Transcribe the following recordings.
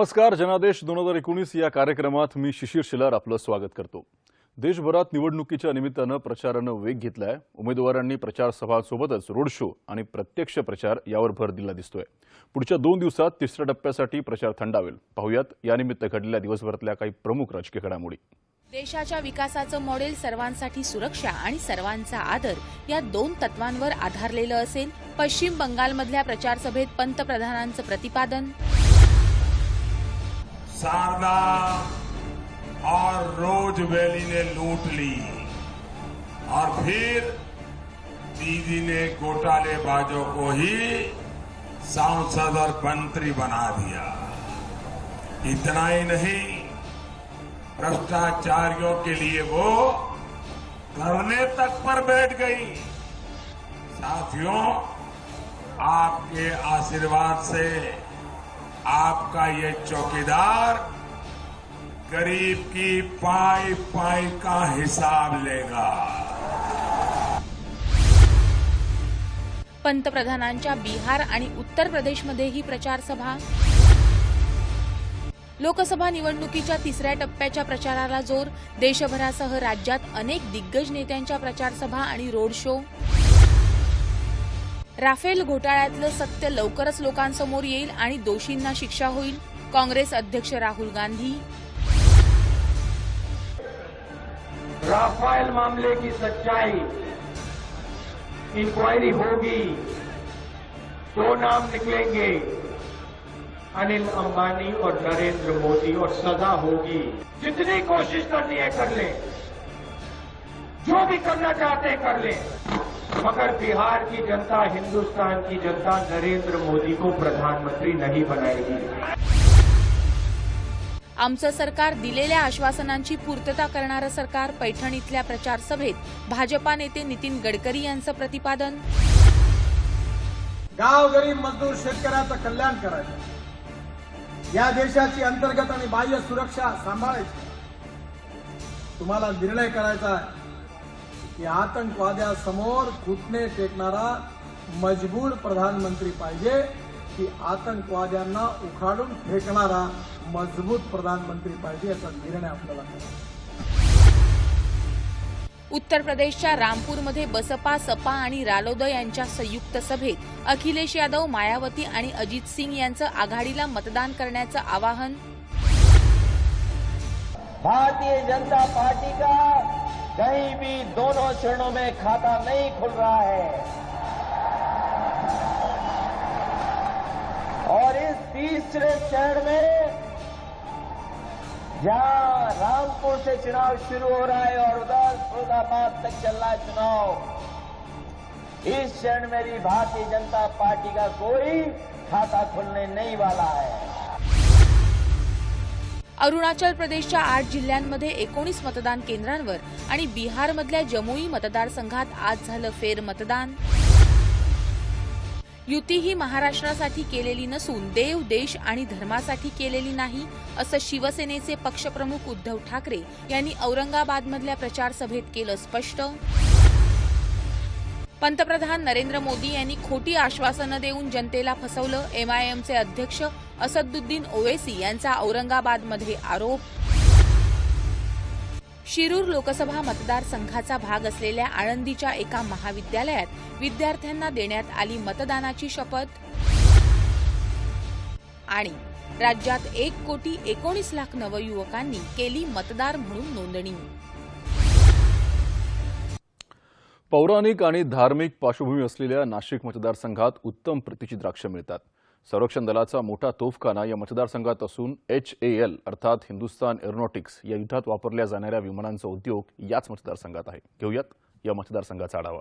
नमस्कार जनादेश दोन हजार एकोणीस या कार्यक्रमात मी शिशिर शिलार आपलं स्वागत करतो. देशभरात निवडणुकीच्या निमित्तानं प्रचारानं वेग घेतलाय. उमेदवारांनी प्रचारसभांसोबतच रोड शो आणि प्रत्यक्ष प्रचार यावर भर दिला दिसतोय. पुढच्या दोन दिवसात तिसऱ्या टप्प्यासाठी प्रचार थंडावेल. पाहुयात यानिमित्त घडलेल्या दिवसभरातल्या काही प्रमुख राजकीय घडामोडी. देशाच्या विकासाचं मॉडेल सर्वांसाठी सुरक्षा आणि सर्वांचा आदर या दोन तत्वांवर आधारलेलं असेल पश्चिम बंगालमधल्या प्रचारसभेत पंतप्रधानांचं प्रतिपादन. शारदा और रोज वैली ने लूट ली। और फिर दीदी ने घोटालेबाजों को ही सांसद और मंत्री बना दिया। इतना ही नहीं, भ्रष्टाचारियों के लिए वो धरने तक पर बैठ गई। साथियों, आपके आशीर्वाद से आपका ये चौकीदार गरीब की पाई पाई का हिसाब लेगा। पंतप्रधानांच्या बिहार आणि उत्तर प्रदेशमध्येही प्रचारसभा? लोकसभा निवडणुकीच्या तिसऱ्या टप्प्याच्या प्रचाराला जोर? देशभरासह राज्यात अनेक दिग्गज नेत्यांच्या प्रचारसभा आणि रोड शो? राफेल घोटाळ्यातलं सत्य लवकरच लोकांसमोर येईल आणि दोषींना शिक्षा होईल. काँग्रेस अध्यक्ष राहुल गांधी. राफेल मामले की सच्चाई इंक्वायरी होगी दो नाम निकलेंगे अनिल अंबानी और नरेंद्र मोदी और सजा होगी। जितनी कोशिश करनी है कर ले। जो भी करना चाहते हैं कर ले। मगर बिहार की जनता हिंदुस्तान की जनता नरेंद्र मोदी को प्रधानमंत्री नहीं बनाएगी। आमचं सरकार दिलेल्या आश्वासनांची पूर्तता करणारं सरकार पैठण इथल्या प्रचार सभेत भाजपा नेते नितीन गडकरी यांचं प्रतिपादन. गाव गरीब मजदूर शेतकऱ्याचं कल्याण करायचं. या देशाची अंतर्गत आणि बाह्य सुरक्षा सांभाळायची. तुम्हाला निर्णय करायचा की आतंकवाद्यासमोर घुटणे टेकणारा मजबूर प्रधानमंत्री पाहिजे की आतंकवाद्यांना उखाडून फेकणारा मजबूत प्रधानमंत्री पाहिजे याचा निर्णय आपल्याला. उत्तर प्रदेशच्या रामपूरमध्ये बसपा सपा आणि रालोद यांच्या संयुक्त सभेत अखिलेश यादव मायावती आणि अजित सिंग यांचं आघाडीला मतदान करण्याचं आवाहन भारतीय जनता पार्टी का कहीं भी दोनों चरणों में खाता नहीं खुल रहा है। और इस तीसरे चरण में जहाँ रामपुर से चुनाव शुरू हो रहा है और उधर फैजाबाद तक चल रहा है चुनाव, इस चरण में भी भारतीय जनता पार्टी का कोई खाता खुलने नहीं वाला है। अरुणाचल प्रदेशच्या आठ जिल्ह्यांमध्ये एकोणीस मतदान केंद्रांवर आणि बिहारमधल्या जमुई मतदारसंघात आज झालं फेर मतदान. युती ही महाराष्ट्रासाठी केलेली नसून देव देश आणि धर्मासाठी केलेली नाही असं शिवसेनेचे पक्षप्रमुख उद्धव ठाकरे यांनी औरंगाबादमधल्या प्रचारसभेत केलं स्पष्ट. पंतप्रधान नरेंद्र मोदी यांनी खोटी आश्वासनं देऊन जनतेला फसवलं. एमआयएमचे अध्यक्ष असदुद्दीन ओवेसी यांचा औरंगाबादमध्ये आरोप. शिरूर लोकसभा मतदारसंघाचा भाग असलेल्या आळंदीच्या एका महाविद्यालयात विद्यार्थ्यांना देण्यात आली मतदानाची शपथ. आणि राज्यात एक कोटी एकोणीस लाख नवयुवकांनी केली मतदार म्हणून नोंदणी. पौराणिक आणि धार्मिक पार्श्वभूमी असलेल्या नाशिक मतदारसंघात उत्तम प्रतीची द्राक्ष मिळतात. संरक्षण दलाचा मोठा तोफखाना या मतदारसंघात असून एच ए एल अर्थात हिंदुस्तान एरोनॉटिक्स या युद्धात वापरल्या जाणाऱ्या विमानांचा उद्योग याच मतदारसंघात आहे. घेऊयात या मतदारसंघाचा आढावा.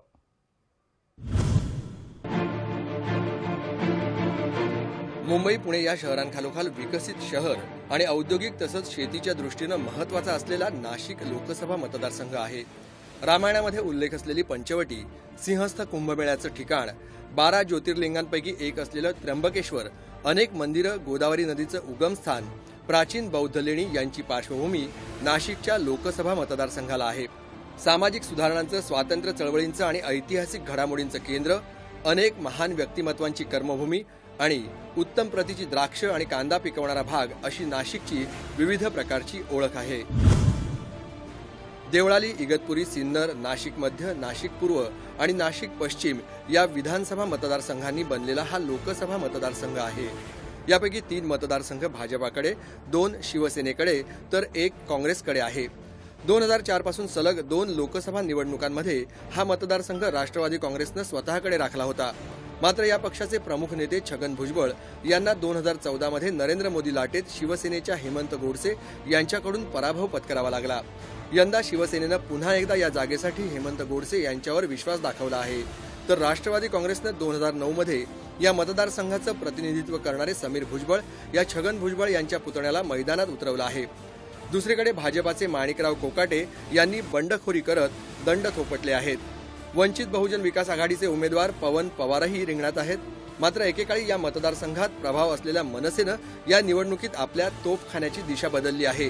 मुंबई पुणे या शहरांखालोखाल विकसित शहर आणि औद्योगिक तसंच शेतीच्या दृष्टीनं महत्त्वाचा असलेला नाशिक लोकसभा मतदारसंघ आहे. रामायणामध्ये उल्लेख असलेली पंचवटी सिंहस्थ कुंभमेळ्याचं ठिकाण बारा ज्योतिर्लिंगांपैकी एक असलेलं त्र्यंबकेश्वर अनेक मंदिरं गोदावरी नदीचं उगमस्थान प्राचीन बौद्ध लेणी यांची पार्श्वभूमी नाशिकच्या लोकसभा मतदारसंघाला आहे. सामाजिक सुधारणांचं स्वातंत्र्य चळवळींचं आणि ऐतिहासिक घडामोडींचं केंद्र अनेक महान व्यक्तिमत्वांची कर्मभूमी आणि उत्तम प्रतीची द्राक्ष आणि कांदा पिकवणारा भाग अशी नाशिकची विविध प्रकारची ओळख आहे. देवळाली इगतपुरी सिन्नर नाशिक मध्य नाशिक पूर्व आणि नाशिक पश्चिम या विधानसभा मतदारसंघांनी बनलेला हा लोकसभा मतदारसंघ आहे. यापैकी तीन मतदारसंघ भाजपाकडे दोन शिवसेनेकडे तर एक काँग्रेसकडे आहे. दोन हजार चारपासून सलग दोन लोकसभा निवडणुकांमध्ये हा मतदारसंघ राष्ट्रवादी काँग्रेसनं स्वतःकडे राखला होता. मात्र या पक्षाचे प्रमुख नेते छगन भुजबळ यांना दोन हजार चौदामध्ये नरेंद्र मोदी लाटेत शिवसेनेच्या हेमंत गोडसे यांच्याकडून पराभव पत्करावा लागला. यंदा शिवसेनेनं पुन्हा एकदा या जागेसाठी हेमंत गोडसे यांच्यावर विश्वास दाखवला आहे. तर राष्ट्रवादी काँग्रेसनं दोन हजार नऊमध्ये या मतदारसंघाचं प्रतिनिधित्व करणारे समीर भुजबळ या छगन भुजबळ यांच्या पुतण्याला मैदानात उतरवलं आहे. दुसरीकडे भाजपाचे माणिकराव कोकाटे यांनी बंडखोरी करत दंड थोपटले आहेत. वंचित बहुजन विकास आघाडीचे उमेदवार पवन पवारही रिंगणात आहेत. मात्र एकेकाळी या मतदारसंघात प्रभाव असलेल्या मनसेनं या निवडणुकीत आपल्या तोफखान्याची दिशा बदलली आहे.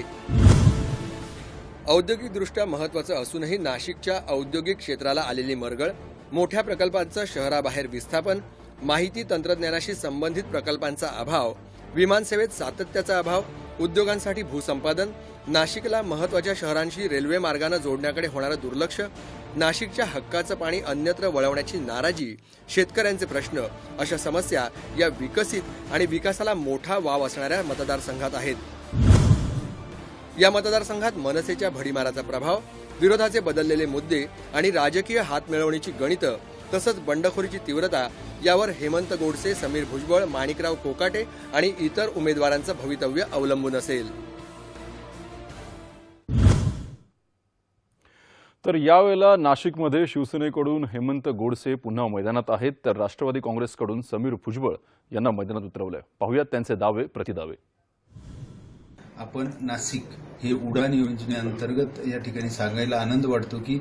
औद्योगिकदृष्ट्या महत्वाचं असूनही नाशिकच्या औद्योगिक क्षेत्राला आलेली मरगळ मोठ्या प्रकल्पांचं शहराबाहेर विस्थापन माहिती तंत्रज्ञानाशी संबंधित प्रकल्पांचा अभाव विमानसेवेत सातत्याचा अभाव उद्योगांसाठी भूसंपादन नाशिकला महत्त्वाच्या शहरांशी रेल्वे मार्गानं जोडण्याकडे होणारं दुर्लक्ष नाशिकच्या हक्काचं पाणी अन्यत्र वळवण्याची नाराजी शेतकऱ्यांचे प्रश्न अशा समस्या या विकसित आणि विकासाला मोठा वाव असणाऱ्या मतदारसंघात आहेत. या मतदारसंघात मनसेच्या भडीमाराचा प्रभाव विरोधाचे बदललेले मुद्दे आणि राजकीय हातमिळवणीची गणितं तसंच बंडखोरीची तीव्रता यावर हेमंत गोडसे समीर भुजबळ माणिकराव कोकाटे आणि इतर उमेदवारांचं भवितव्य अवलंबून असेल. तर यावेळेला नाशिकमध्ये शिवसेनेकडून हेमंत गोडसे पुन्हा मैदानात आहेत तर राष्ट्रवादी काँग्रेसकडून समीर भुजबळ यांना मैदानात उतरवलंय. पाहुयात त्यांचे दावे प्रतिदावे. आपण नाशिक हे उडान योजनेअंतर्गत या ठिकाणी सांगायला आनंद वाटतो की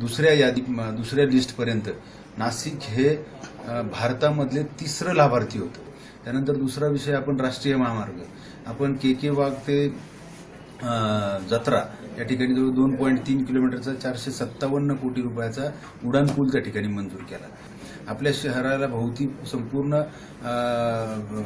दुसऱ्या यादी दुसऱ्या लिस्टपर्यंत नाशिक हे भारतामधले तिसरं लाभार्थी होतं. त्यानंतर दुसरा विषय आपण राष्ट्रीय महामार्ग. आपण के के वाघ ते जत्रा या ठिकाणी जवळ दोन पॉईंट तीन किलोमीटरचा चारशे सत्तावन्न कोटी रुपयाचा उडान पूल त्या ठिकाणी मंजूर केला. आपल्या शहराला भोवती संपूर्ण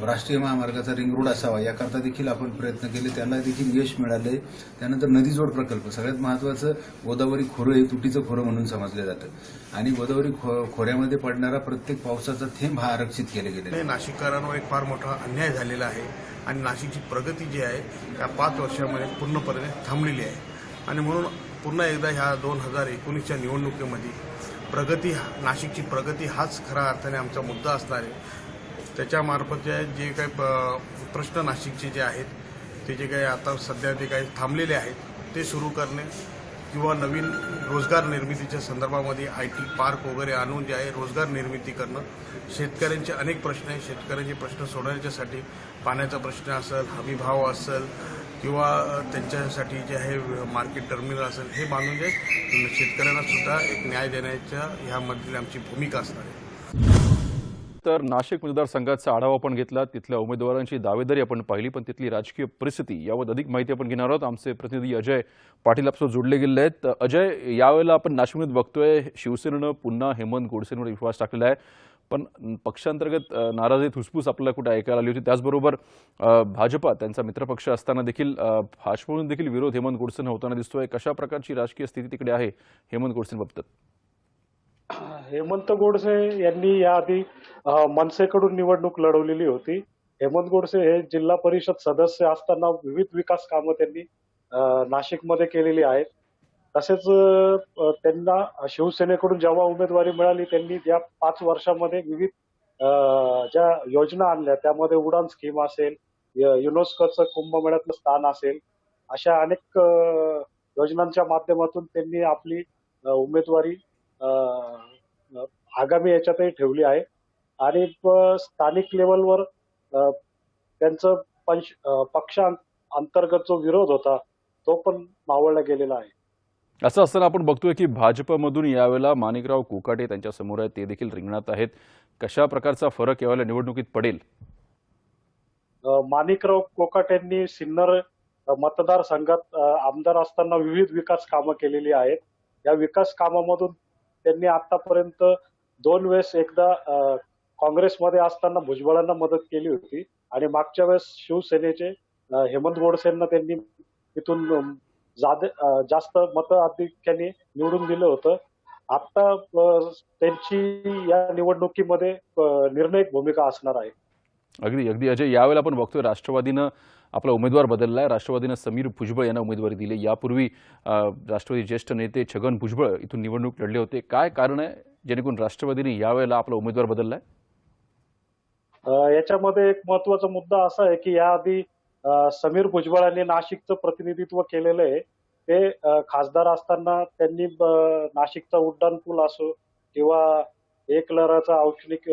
राष्ट्रीय महामार्गाचा रिंग रोड असावा याकरता देखील आपण प्रयत्न केले. त्याला देखील यश मिळाले. त्यानंतर नदीजोड प्रकल्प सगळ्यात महत्वाचं गोदावरी खोरं हे तुटीचं खोरं म्हणून समजलं जातं. आणि गोदावरी खो- खोऱ्यामध्ये पडणारा प्रत्येक पावसाचा थेंब हा आरक्षित केले गेले नाशिककारांवर नाशिककरांवर एक फार मोठा अन्याय झालेला आहे आणि नाशिकची प्रगती जी आहे त्या पाच वर्षामध्ये पूर्णपणे थांबलेली आहे. आणि म्हणून पुन्हा एकदा ह्या दोन हजार एकोणीसच्या निवडणुकीमध्ये प्रगती नाशिकची प्रगती हाच खऱ्या अर्थाने आमचा मुद्दा असणार आहे. त्याच्यामार्फत जे जे काही प- प्रश्न नाशिकचे जे आहेत ते जे काही आता सध्या जे काही थांबलेले आहेत ते सुरू करणे किंवा नवीन रोजगार निर्मितीच्या संदर्भामध्ये आय टी पार्क वगैरे आणून जे आहे रोजगार निर्मिती करणं शेतकऱ्यांचे अनेक प्रश्न आहेत. शेतकऱ्यांचे प्रश्न सोडवण्याच्यासाठी पाण्याचा प्रश्न असेल हमी भाव असेल किंवा त्यांच्यासाठी जे आहे मार्केट टर्मिनल असेल हे बांधून जे शेतकऱ्यांना सुद्धा एक न्याय देण्याच्या ह्यामधली आमची भूमिका असणार आहे. तर नाशिक मतदारसंघाचा आढावा आपण घेतला तिथल्या उमेदवारांची दावेदारी आपण पाहिली पण तिथली राजकीय परिस्थिती यावर अधिक माहिती आपण घेणार आहोत. आमचे प्रतिनिधी अजय पाटील आपसोबत जोडले गेले आहेत. तर अजय यावेळेला आपण नाशिकमध्ये बघतोय शिवसेनेनं पुन्हा हेमंत गोडसेंवर विश्वास टाकलेला आहे. पण पक्षांतर्गत नाराजी धुसफूस आपल्याला कुठे ऐकायला आली होती. त्याचबरोबर भाजपा त्यांचा मित्रपक्ष असताना देखील अ, देखील विरोध हेमंत गोडसेंना होताना दिसतोय. कशा प्रकारची राजकीय स्थिती तिकडे आहे हेमंत गोडसेंबाबत हेमंत गोडसे यांनी याआधी मनसेकडून निवडणूक लढवलेली होती. हेमंत गोडसे हे जिल्हा परिषद सदस्य असताना विविध विकास कामं त्यांनी नाशिकमध्ये केलेली आहेत. तसेच त्यांना शिवसेनेकडून जेव्हा उमेदवारी मिळाली त्यांनी ज्या पाच वर्षामध्ये विविध ज्या योजना आणल्या त्यामध्ये उडान स्कीम असेल य- युनेस्कोचं कुंभमेळ्यातलं स्थान असेल अशा अनेक योजनांच्या माध्यमातून त्यांनी आपली उमेदवारी आगामी याच्यातही ठेवली आहे. आणि स्थानिक लेवलवर त्यांचं पंच पक्षा अंतर्गत जो विरोध होता तो पण मावळला गेलेला आहे. असं असताना आपण बघतोय की भाजपमधून यावेळेला माणिकराव कोकाटे त्यांच्यासमोर आहेत. ते देखील रिंगणात आहेत. कशा प्रकारचा फरक यावेळेला निवडणुकीत पडेल? माणिकराव कोकाट यांनी सिन्नर मतदारसंघात आमदार असताना विविध विकास कामं केलेली आहेत. या विकास कामामधून त्यांनी आतापर्यंत दोन वेळेस एकदा काँग्रेसमध्ये असताना भुजबळांना मदत केली होती आणि मागच्या वेळेस शिवसेनेचे हेमंत गोडसेंना त्यांनी तिथून जास्त मताधिक्याने निवडून दिलं होतं. आता त्यांची या निवडणुकीमध्ये निर्णायक भूमिका असणार आहे. अगदी अगदी. अजय यावेळेला आपण बघतोय राष्ट्रवादीनं आपला उमेदवार बदललाय. राष्ट्रवादीनं समीर भुजबळ यांना उमेदवारी दिली. यापूर्वी राष्ट्रवादी ज्येष्ठ नेते छगन भुजबळ इथून निवडणूक लढले होते. काय कारण आहे? जेणेकरून राष्ट्रवादीने यावेळेला आपला उमेदवार बदललाय? अं, याच्यामध्ये एक महत्त्वाचा मुद्दा असा आहे की याआधी समीर भुजबळांनी नाशिकचं प्रतिनिधित्व केलेलं आहे. ते खासदार असताना त्यांनी नाशिकचा उड्डाण पूल असो किंवा एक लहराचा औष्णिक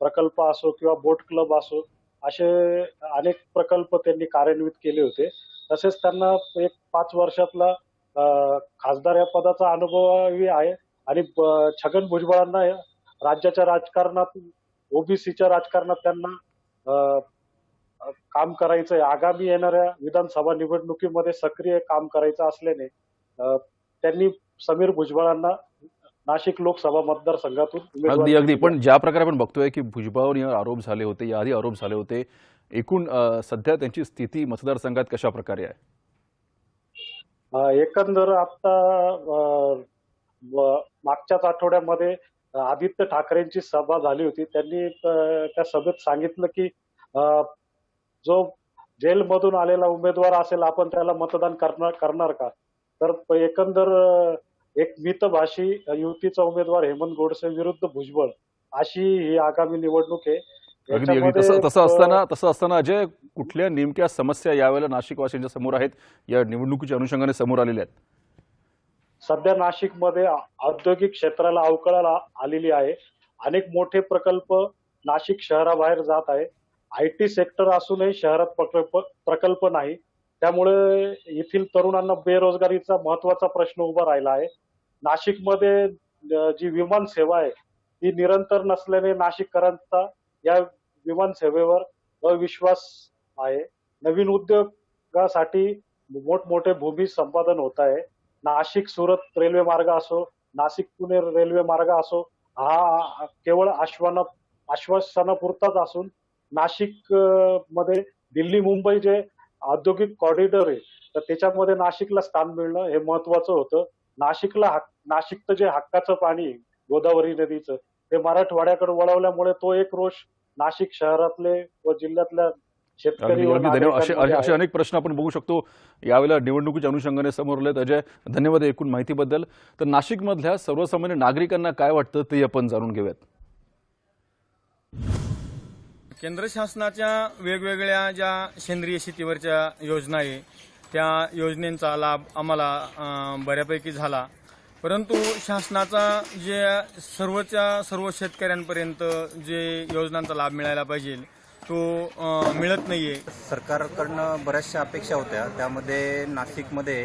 प्रकल्प असो किंवा बोट क्लब असो असे अनेक प्रकल्प त्यांनी कार्यान्वित केले होते. तसेच त्यांना एक पाच वर्षातला खासदार या पदाचा अनुभवही आहे. आणि छगन भुजबळांना राज्याच्या राजकारणात ओबीसीच्या राजकारणात त्यांना काम करायचं आहे आगामी येणाऱ्या विधानसभा निवडणुकीमध्ये सक्रिय काम करायचं असल्याने त्यांनी समीर भुजबळांना नाशिक लोकसभा मतदारसंघातून अगदी अगदी. पण ज्या प्रकारे आपण बघतोय की भुजबळावर आरोप झाले होते याआधी आरोप झाले होते एकूण सध्या त्यांची स्थिती मतदारसंघात कशा प्रकारे आहे एकंदर आता मागच्याच आठवड्यामध्ये आदित्य ठाकरेंची सभा झाली होती. त्यांनी त्या सभेत सांगितलं की जो जेलमधून आलेला उमेदवार असेल आपण त्याला मतदान करणार करणार का? तर एकंदर एक मितभाषी युतीचा उमेदवार हेमंत गोडसे विरुद्ध भुजबळ अशी ही आगामी निवडणूक आहे. अगदी अगदी. तसं तसं असताना तसं असताना अजय कुठल्या नेमक्या समस्या यावेळेला नाशिकवासींच्या समोर आहेत या निवडणुकीच्या अनुषंगाने समोर आलेल्या आहेत? सध्या नाशिकमध्ये औद्योगिक क्षेत्राला अवकळाला आलेली आहे. अनेक मोठे प्रकल्प नाशिक शहराबाहेर जात आहे आय टी सेक्टर असूनही शहरात प्रकल्प प्रकल्प नाही. त्यामुळे येथील तरुणांना बेरोजगारीचा महत्त्वाचा प्रश्न उभा राहिला आहे. नाशिकमध्ये जी विमान सेवा आहे ती निरंतर नसल्याने नाशिककरांचा या विमान सेवेवर अविश्वास आहे. नवीन उद्योगासाठी मोठमोठे भूमी संपादन होत आहे. नाशिक सुरत रेल्वे मार्ग असो नाशिक पुणे रेल्वे मार्ग असो हा केवळ आश्वाना आश्वासनापुरताच असून नाशिकमध्ये दिल्ली मुंबई जे औद्योगिक कॉरिडॉर आहे तर त्याच्यामध्ये नाशिकला स्थान मिळणं हे महत्वाचं होतं. नाशिकला नाशिकचं जे हक्काचं पाणी गोदावरी नदीचं ते मराठवाड्याकडे वळवल्यामुळे तो एक रोष नाशिक शहरातले व जिल्ह्यातल्या शेतकरी असे. अनेक प्रश्न आपण बघू शकतो. यावेळेला निवडणुकीच्या अनुषंगाने समोर आलेत. अजय धन्यवाद एकूण माहितीबद्दल. तर नाशिकमधल्या सर्वसामान्य नागरिकांना काय वाटतं ते आपण जाणून घेऊयात. केंद्र शासनाच्या वेगवेगळ्या ज्या सेंद्रिय शेतीवरच्या योजना आहे त्या योजनेचा लाभ आम्हाला बऱ्यापैकी झाला. परंतु शासनाचा जे सर्वच्या सर्व शेतकऱ्यांपर्यंत जे योजनांचा लाभ मिळायला पाहिजे तो मिळत मिळत नाहीये. सरकारकडनं बऱ्याचशा अपेक्षा होत्या. त्यामध्ये नाशिकमध्ये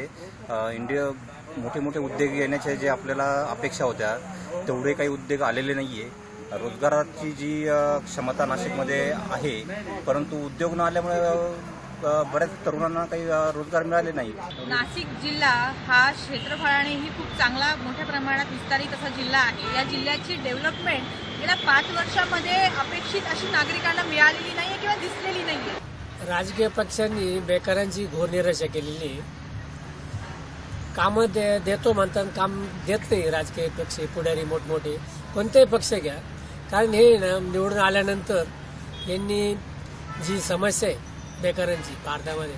इंडिया मोठे मोठे उद्योग येण्याच्या जे आपल्याला अपेक्षा होत्या तेवढे काही उद्योग आलेले नाहीये. रोजगाराची जी क्षमता नाशिकमध्ये आहे परंतु उद्योग न आल्यामुळे बऱ्याच तरुणांना काही रोजगार मिळाले नाही. नाशिक जिल्हा हा क्षेत्रफळानेही खूप चांगला मोठ्या प्रमाणात विस्तारित असा जिल्हा आहे. या जिल्ह्याची डेव्हलपमेंट गेल्या पाच वर्षामध्ये अपेक्षित अशी नागरिकांना मिळालेली नाहीये किंवा दिसलेली नाहीये. राजकीय पक्षांनी बेकारांची घोर निराशा केलेली. कामं दे देतो म्हणतात काम देत नाही राजकीय पक्ष पुढारी मोठमोठे. कोणतेही पक्ष घ्या. कारण हे ना निवडून आल्यानंतर यांनी जी समस्या आहे बेकारांची भारतामध्ये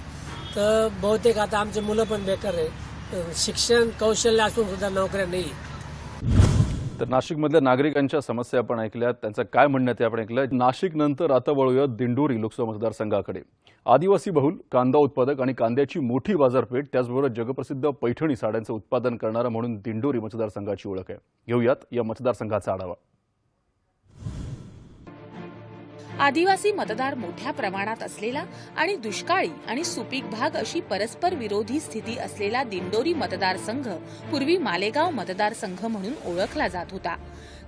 तर बहुतेक आता आमचे मुलं पण बेकार आहे. शिक्षण कौशल्य असून सुद्धा नोकऱ्या नाही तर नाशिकमधल्या नागरिकांच्या समस्या आपण ऐकल्यात त्यांचं काय म्हणणं ते आपण ऐकलं नाशिक नंतर आता वळूयात दिंडोरी लोकसभा मतदारसंघाकडे. आदिवासी बहुल कांदा उत्पादक आणि कांद्याची मोठी बाजारपेठ त्याचबरोबर जगप्रसिद्ध पैठणी साड्यांचं उत्पादन करणारा म्हणून दिंडोरी मतदारसंघाची ओळख आहे. घेऊयात या मतदारसंघाचा आढावा. आदिवासी मतदार मोठ्या प्रमाणात असलेला आणि दुष्काळी आणि सुपीक भाग अशी परस्पर विरोधी स्थिती असलेला दिंडोरी मतदारसंघ पूर्वी मालेगाव मतदारसंघ म्हणून ओळखला जात होता.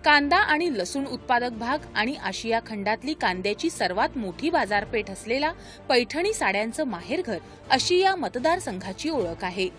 कांदा आणि लसूण उत्पादक भाग आणि आशिया खंडातली कांद्याची सर्वात मोठी बाजारपेठ असलेला पैठणी साड्यांचं माहेरघर अशी या मतदारसंघाची ओळख आहे.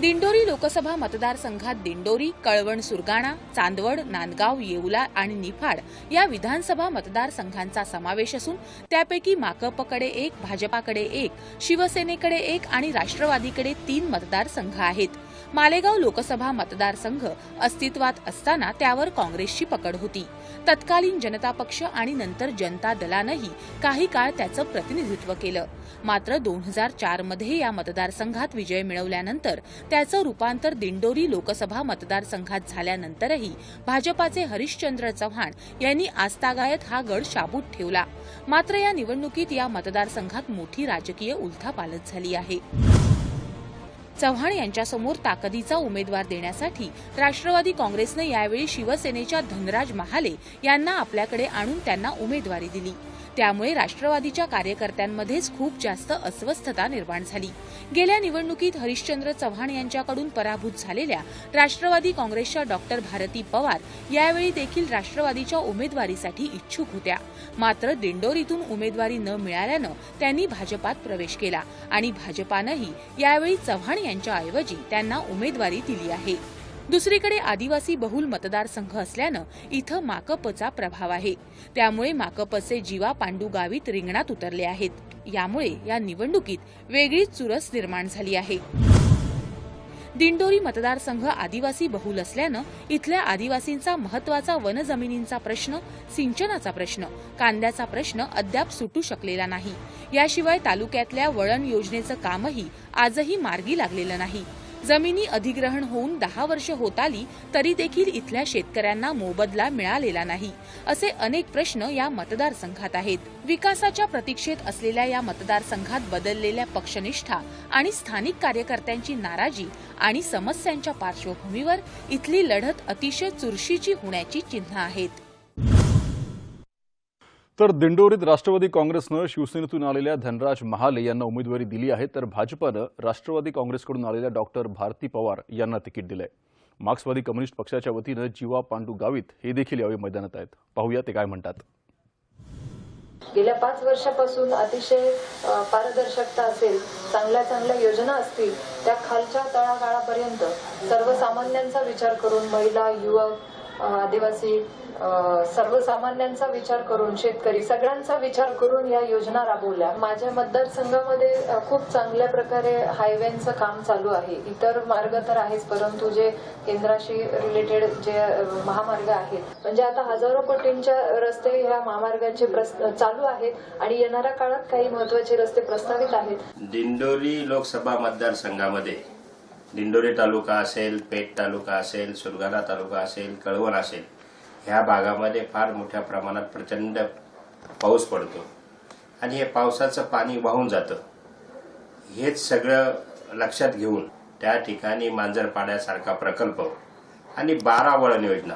दिंडोरी लोकसभा मतदारसंघात दिंडोरी कळवण सुरगाणा चांदवड नांदगाव येवला आणि निफाड या विधानसभा मतदारसंघांचा समावेश असून त्यापैकी माकपकडे एक भाजपाकडे एक शिवसेनेकडे एक आणि राष्ट्रवादीकडे तीन मतदारसंघ आहेत. मालेगाव लोकसभा मतदारसंघ अस्तित्वात असताना त्यावर काँग्रेसची पकड होती. तत्कालीन जनता पक्ष आणि नंतर जनता दलानंही काही काळ त्याचं प्रतिनिधित्व केलं. मात्र दोन हजार चारमध्ये या मतदारसंघात विजय मिळवल्यानंतर त्याचं रूपांतर दिंडोरी लोकसभा मतदारसंघात झाल्यानंतरही भाजपाचे हरिश्चंद्र चव्हाण यांनी आस्तागायत हा गड शाबूत ठेवला. मात्र या निवडणुकीत या मतदारसंघात मोठी राजकीय उलथापालथ झाली आहे. चव्हाण यांच्यासमोर ताकदीचा उमेदवार देण्यासाठी राष्ट्रवादी काँग्रेसनं यावेळी शिवसेनेच्या धनराज महाले यांना आपल्याकडे आणून त्यांना उमेदवारी दिली. त्यामुळे राष्ट्रवादीच्या कार्यकर्त्यांमध्येच खूप जास्त अस्वस्थता निर्माण झाली. गेल्या निवडणुकीत हरिश्चंद्र चव्हाण यांच्याकडून पराभूत झालेल्या राष्ट्रवादी काँग्रेसच्या डॉक्टर भारती पवार यावेळी देखील राष्ट्रवादीच्या उमेदवारीसाठी इच्छुक होत्या. मात्र दिंडोरीतून उमेदवारी न मिळाल्यानं त्यांनी भाजपात प्रवेश केला आणि भाजपानंही यावेळी चव्हाण यांच्याऐवजी त्यांना उमेदवारी दिली आहे. दुसरीकडे आदिवासी बहुल मतदारसंघ असल्यानं इथं माकपचा प्रभाव आहे. त्यामुळे माकपचे जीवा पांडू गावीत रिंगणात उतरले आहेत. यामुळे या निवडणुकीत वेगळीच चुरस निर्माण झाली आहे. दिंडोरी मतदारसंघ आदिवासी बहुल असल्यानं इथल्या आदिवासींचा महत्त्वाचा वनजमिनींचा प्रश्न सिंचनाचा प्रश्न कांद्याचा प्रश्न अद्याप सुटू शकलेला नाही. याशिवाय तालुक्यातल्या वळण योजनेचं कामही आजही मार्गी लागलेलं नाही. जमिनी अधिग्रहण होऊन दहा वर्ष होत आली तरी देखील इथल्या शेतकऱ्यांना मोबदला मिळालेला नाही असे अनेक प्रश्न या मतदारसंघात आहेत. विकासाच्या प्रतीक्षेत असलेल्या या मतदारसंघात बदललेल्या पक्षनिष्ठा आणि स्थानिक कार्यकर्त्यांची नाराजी आणि समस्यांच्या पार्श्वभूमीवर इथली लढत अतिशय चुरशीची होण्याची चिन्ह आहेत. तर दिंडोरीत राष्ट्रवादी काँग्रेसनं शिवसेनेतून आलेल्या धनराज महाले यांना उमेदवारी दिली आहे तर भाजपानं राष्ट्रवादी काँग्रेसकडून आलेल्या डॉक्टर भारती पवार यांना तिकीट दिलंय. मार्क्सवादी कम्युनिस्ट पक्षाच्या वतीनं जीवा पांडू गावित हे देखील यावेळी मैदानात आहेत. पाहूया ते काय म्हणतात. गेल्या पाच वर्षापासून अतिशय पारदर्शकता असेल चांगल्या चांगल्या योजना असतील त्या खालच्या तळागाळापर्यंत सर्वसामान्यांचा विचार करून महिला युवक आदिवासी सर्वसामान्यांचा विचार करून शेतकरी सगळ्यांचा विचार करून या योजना राबवल्या. माझ्या मतदारसंघामध्ये खूप चांगल्या प्रकारे हायवेचं काम चालू आहे. इतर मार्ग तर आहेच परंतु जे केंद्राशी रिलेटेड जे महामार्ग आहेत. म्हणजे आता हजारो कोटींच्या रस्ते ह्या महामार्गाचे प्रस- चालू आहेत आणि येणाऱ्या काळात काही महत्त्वाचे रस्ते प्रस्तावित आहेत. दिंडोरी लोकसभा मतदारसंघामध्ये दिंडोरी तालुका असेल पेठ तालुका असेल सुरगाणा तालुका असेल कळवण असेल ह्या भागामध्ये फार मोठ्या प्रमाणात प्रचंड पाऊस पडतो. आणि हे पावसाचं पाणी वाहून जातं. हेच सगळं लक्षात घेऊन त्या ठिकाणी मांजरपाड्यासारखा प्रकल्प आणि बारा वळण योजना.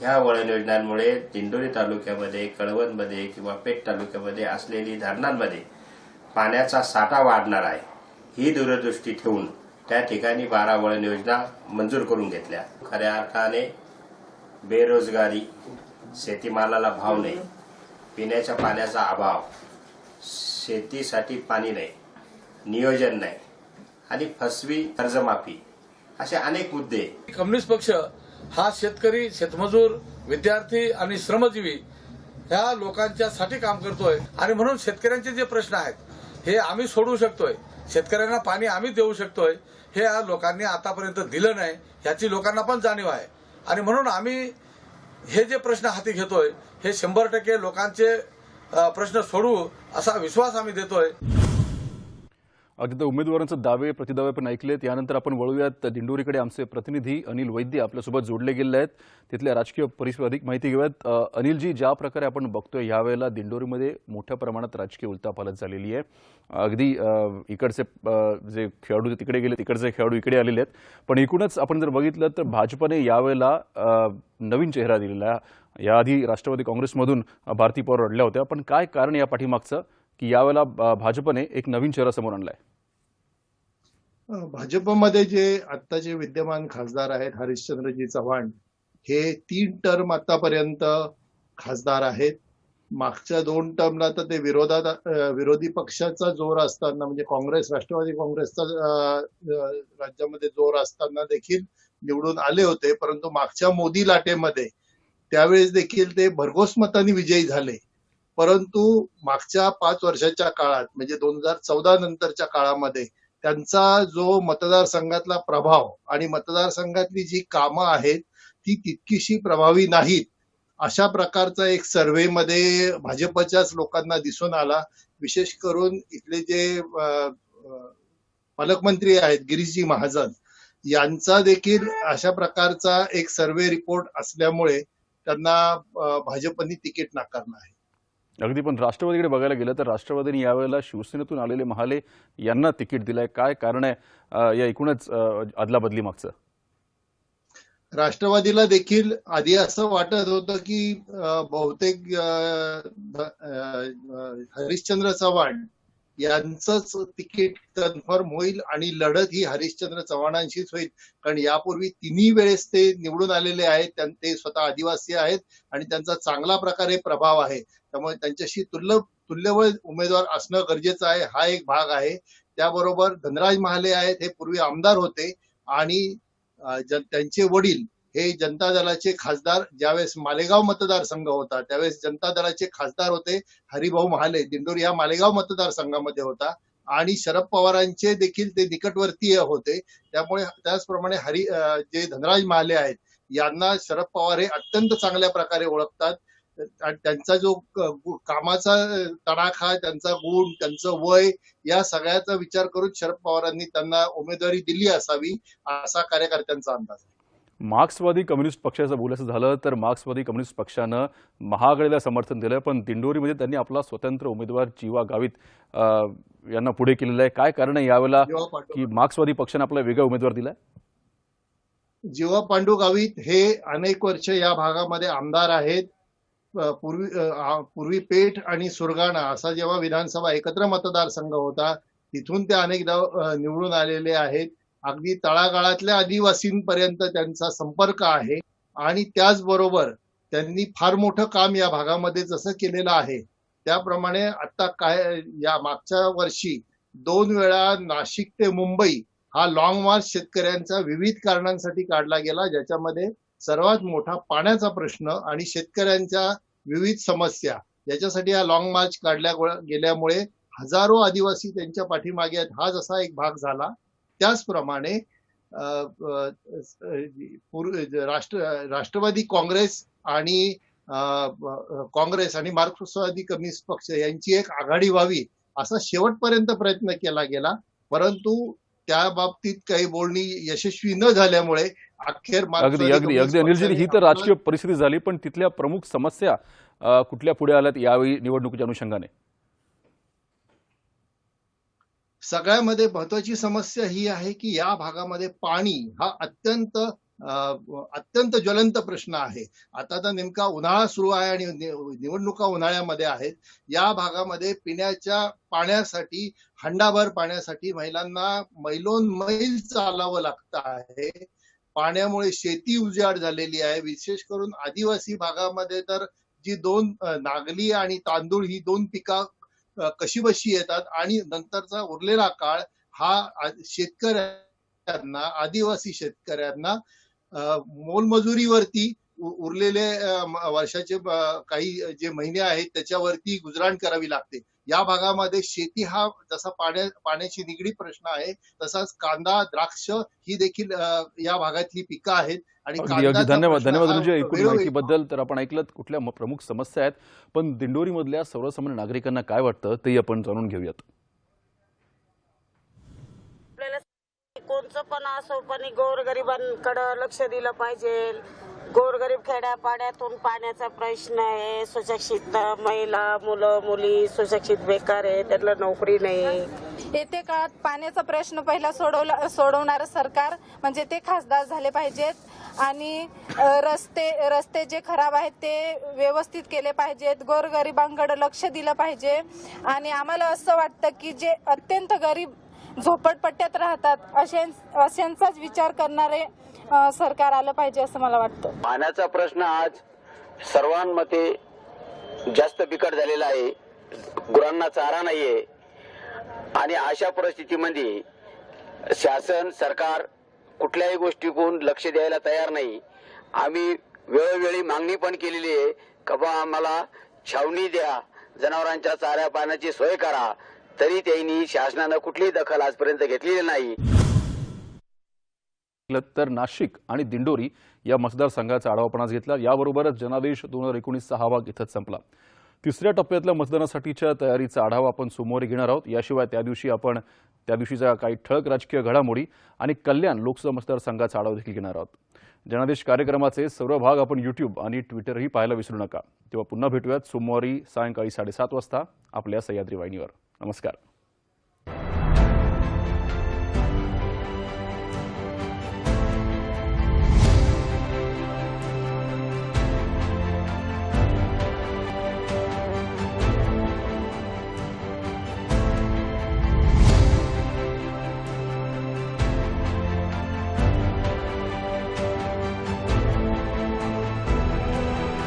ह्या वळण योजनांमुळे दिंडोरी तालुक्यामध्ये कळवणमध्ये किंवा पेठ तालुक्यामध्ये असलेली धरणांमध्ये पाण्याचा साठा वाढणार आहे. ही दूरदृष्टी ठेवून त्या ठिकाणी बारा वळण योजना मंजूर करून घेतल्या. खऱ्या अर्थाने बेरोजगारी शेतीमालाला भाव नाही पिण्याच्या पाण्याचा अभाव शेतीसाठी पाणी नाही नियोजन नाही आणि फसवी कर्जमाफी असे अनेक मुद्दे. कम्युनिस्ट पक्ष हा शेतकरी शेतमजूर विद्यार्थी आणि श्रमजीवी ह्या लोकांच्या साठी काम करतोय. आणि म्हणून शेतकऱ्यांचे जे प्रश्न आहेत हे आम्ही सोडवू शकतोय. शेतकऱ्यांना पाणी आम्ही देऊ शकतोय. हे या लोकांनी आतापर्यंत दिलं नाही. ह्याची लोकांना पण जाणीव आहे. आणि म्हणून आम्ही हे जे प्रश्न हाती घेतोय हे शंभर टक्के लोकांचे प्रश्न सोडवू असा विश्वास आम्ही देतोय. अगदी तर उमेदवारांचे दावे प्रतिदावे पण ऐकलेत. यानंतर आपण वळूयात. दिंडोरीकडे आमचे प्रतिनिधी अनिल वैद्य आपल्यासोबत जोडले गेले आहेत. तिथल्या राजकीय परिस्थिती अधिक माहिती घेऊयात. अनिलजी ज्या प्रकारे आपण बघतोय यावेळेला दिंडोरीमध्ये मोठ्या प्रमाणात राजकीय उलथापालथ झालेली आहे. अगदी इकडचे जे खेळाडू तिकडे गेले तिकडचे खेळाडू इकडे आलेले आहेत. पण एकूणच आपण जर बघितलं तर भाजपने यावेळेला नवीन चेहरा दिलेला आहे. याआधी राष्ट्रवादी काँग्रेसमधून भारती पवार रडल्या होत्या. पण काय कारण या पाठीमागचं? की यावेळेला भाजपने एक नवीन चेहरा समोर आणलाय. भाजपमध्ये जे आत्ताचे विद्यमान खासदार आहेत हरिश्चंद्रजी चव्हाण हे तीन टर्म आतापर्यंत खासदार आहेत. मागच्या दोन टर्मला तर ते विरोधात विरोधी पक्षाचा जोर असताना म्हणजे काँग्रेस राष्ट्रवादी काँग्रेसचा राज्यामध्ये जोर असताना देखील निवडून आले होते. परंतु मागच्या मोदी लाटेमध्ये त्यावेळेस देखील ते भरघोस मतांनी विजयी झाले. परंतु मागच्या पाच वर्षाच्या काळात म्हणजे दोन हजार चौदा नंतरच्या काळामध्ये त्यांचा जो मतदारसंघातला प्रभाव आणि मतदारसंघातली जी कामं आहेत ती तितकीशी प्रभावी नाहीत. अशा प्रकारचा एक सर्व्हेमध्ये भाजपच्याच लोकांना दिसून आला. विशेष करून इथले जे पालकमंत्री आहेत गिरीशजी महाजन यांचा देखील अशा प्रकारचा एक सर्व्हे रिपोर्ट असल्यामुळे त्यांना भाजपनी तिकीट नाकारलं आहे. अगदी पण राष्ट्रवादीकडे बघायला गेलं तर राष्ट्रवादीने यावेळेला शिवसेनेतून आलेले महाले यांना तिकीट दिलंय. काय कारण आहे या एकूणच अदलाबदली मागचं राष्ट्रवादीला देखील आधी असं वाटत होतं की बहुतेक हरिश्चंद्र चव्हाण यांचंच तिकीट कन्फर्म होईल आणि लढत ही हरिश्चंद्र चव्हाणांशीच होईल. कारण यापूर्वी तिन्ही वेळेस ते निवडून आलेले आहेत ते स्वतः आदिवासी आहेत आणि त्यांचा चांगला प्रकारे प्रभाव आहे. त्यामुळे त्यांच्याशी तुल्य तुल्यबळ उमेदवार असणं गरजेचं आहे हा एक भाग आहे. त्याबरोबर धनराज महाले आहेत हे पूर्वी आमदार होते आणि त्यांचे वडील हे जनता दलाचे खासदार ज्यावेळेस मालेगाव मतदारसंघ होता त्यावेळेस जनता दलाचे खासदार होते हरिभाऊ महाले. दिंडोरी हा मालेगाव मतदारसंघामध्ये होता आणि शरद पवारांचे देखील ते निकटवर्तीय होते. त्यामुळे त्याचप्रमाणे हरी जे धनराज महाले आहेत यांना शरद पवार हे अत्यंत चांगल्या प्रकारे ओळखतात. आणि त्यांचा जो कामाचा अं, तडाखा त्यांचा गुण त्यांचं वय या सगळ्याचा विचार करून शरद पवारांनी त्यांना उमेदवारी दिली असावी असा कार्यकर्त्यांचा अंदाज मार्क्सवादी कम्युनिस्ट पक्षाचं बोलायचं झालं तर मार्क्सवादी कम्युनिस्ट पक्षानं महाआघाडीला समर्थन दिलं पण दिंडोरीमध्ये त्यांनी आपला स्वतंत्र उमेदवार जीवा गावित यांना पुढे केलेलं आहे. काय कारण आहे यावेळेला. की मार्क्सवादी पक्षानं आपला वेगळा उमेदवार दिलाय? जीवा पांडू गावित हे अनेक वर्ष या भागामध्ये आमदार आहेत. पूर्वी पूर्वी पेठ आणि सुरगाणा असा जेव्हा विधानसभा एकत्र मतदारसंघ होता तिथून ते अनेकदा निवडून आलेले आहेत. अगदी तळागाळातल्या आदिवासींपर्यंत त्यांचा संपर्क आहे. आणि त्याचबरोबर त्यांनी फार मोठं काम या भागामध्ये जसं केलेलं आहे त्याप्रमाणे आता काय या मागच्या वर्षी दोन वेळा नाशिक ते मुंबई हा लॉंग मार्च शेतकऱ्यांचा विविध कारणांसाठी काढला गेला ज्याच्यामध्ये सर्वात मोठा पाण्याचा प्रश्न आणि शेतकऱ्यांच्या विविध समस्या याच्यासाठी हा लॉंग मार्च काढल्या गेल्यामुळे हजारो आदिवासी त्यांच्या पाठीमागे आहेत. हा जसा एक भाग झाला. त्याचप्रमाणे राष्ट्र राष्ट्रवादी काँग्रेस आणि काँग्रेस आणि मार्क्सवादी कम्युनिस्ट पक्ष यांची एक आघाडी व्हावी असा शेवटपर्यंत प्रयत्न केला गेला. परंतु त्या बाबतीत काही बोलणी यशस्वी न झाल्यामुळे अखेर अगदी अगदी अगदी. अनिलजी ही तर राजकीय परिस्थिती झाली पण तिथल्या प्रमुख समस्या कुठल्या पुढे आल्यात यावेळी निवडणुकीच्या अनुषंगाने? सगळ्यामध्ये महत्वाची समस्या ही आहे की या भागामध्ये पाणी हा अत्यंत अत्यंत ज्वलंत प्रश्न आहे. आता तर नेमका उन्हाळा सुरू आहे आणि निवडणुका उन्हाळ्यामध्ये आहेत. या भागामध्ये पिण्याच्या पाण्यासाठी हंडाभर पाण्यासाठी महिलांना मैलोन मैल चालावं लागतं आहे. पाण्यामुळे शेती उजाड झालेली आहे. विशेष करून आदिवासी भागामध्ये तर जी दोन नागली आणि तांदूळ ही दोन पिका कशी कशीबशी येतात आणि नंतरचा उरलेला काळ हा शेतकऱ्यांना आदिवासी शेतकऱ्यांना मोलमजुरीवरती उरलेले वर्षाचे काही जे महिने आहेत त्याच्यावरती गुजराण करावी लागते. या भागामध्ये शेती हा जसा पाण्या पाण्याशी निगडीत प्रश्न आहे तसाच कांदा द्राक्ष ही देखील या भागातली पिकं आहेत. आणि धन्यवाद धन्यवाद एकूण माहितीबद्दल. तर आपण ऐकलं कुठल्या म- प्रमुख समस्या आहेत. पण दिंडोरीमधल्या सर्वसामान्य नागरिकांना काय वाटतं ते आपण जाणून घेऊयात. कोणचं पण असो पण गोरगरिबांकडे लक्ष दिलं पाहिजे. गोरगरीब खेड्यापाड्यातून पाण्याचा प्रश्न आहे. सुशिक्षित महिला मुलं मुली सुशिक्षित बेकार आहे. त्यांना नोकरी नाही. येते काळात पाण्याचा प्रश्न पहिला सोडवला सोडवणारं सरकार म्हणजे ते खासदार झाले पाहिजेत. आणि अ, रस्ते रस्ते जे खराब आहेत ते व्यवस्थित केले पाहिजेत. गोरगरिबांकडे लक्ष दिलं पाहिजे. आणि आम्हाला असं वाटतं की जे अत्यंत गरीब झोपडपट्ट्यात राहतात अशां अशांचाच विचार करणारे सरकार आलं पाहिजे असं मला वाटतं. पाण्याचा प्रश्न आज सर्वांमध्ये जास्त बिकट झालेला आहे. गुरांना चारा नाहीये. आणि अशा परिस्थितीमध्ये शासन सरकार कुठल्याही गोष्टीकडून लक्ष द्यायला तयार नाही. आम्ही वेळोवेळी मागणी पण केलेली आहे का बा आम्हाला छावणी द्या. जनावरांच्या चाऱ्या पाण्याची सोय करा. तरी त्यांनी शासनानं कुठलीही दखल आजपर्यंत घेतलेली नाही. तर नाशिक आणि दिंडोरी या मतदारसंघाचा आढावा पण आज घेतला. याबरोबरच जनादेश दोन हजार एकोणीसचा हा भाग इथंच संपला. तिसऱ्या टप्प्यातल्या मतदानासाठीच्या तयारीचा आढावा आपण सोमवारी घेणार आहोत. याशिवाय त्या दिवशी आपण त्या दिवशीच्या काही ठळक राजकीय घडामोडी आणि कल्याण लोकसभा मतदारसंघाचा आढावा देखील घेणार आहोत. जनादेश कार्यक्रमाचे सर्व भाग आपण युट्यूब आणि ट्विटरही पाहायला विसरू नका. तेव्हा पुन्हा भेटूयात सोमवारी सायंकाळी साडेसात वाजता आपल्या सह्याद्री वाहिनीवर. नमस्कार.